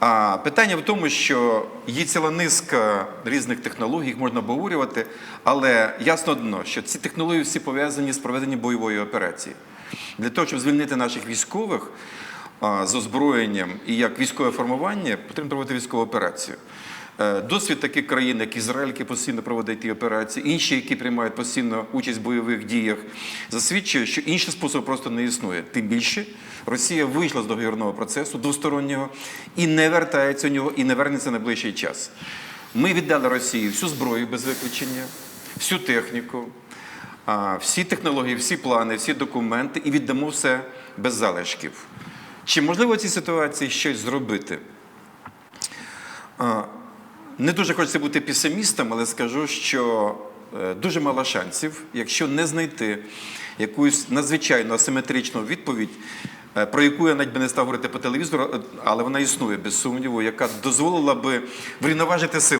А питання в тому, що є ціла низка різних технологій, їх можна обговорювати, але ясно одно, що ці технології всі пов'язані з проведенням бойової операції. Для того, щоб звільнити наших військових з озброєнням і як військове формування, потрібно проводити військову операцію. Е, Досвід таких країн, як Ізраїль, який постійно проводить ті операції, інші, які приймають постійно участь в бойових діях, засвідчує, що інший спосіб просто не існує. Тим більше Росія вийшла з договірного процесу двостороннього і не вертається в нього, і не вернеться на найближчий час. Ми віддали Росії всю зброю без виключення, всю техніку, всі технології, всі плани, всі документи і віддамо все без залишків. Чи можливо в цій ситуації щось зробити? Не дуже хочеться бути песимістом, але скажу, що е, дуже мало шансів, якщо не знайти якусь надзвичайно асиметричну відповідь, е, про яку я навіть би не став говорити по телевізору, е, але вона існує без сумніву, яка дозволила би врівноважити сили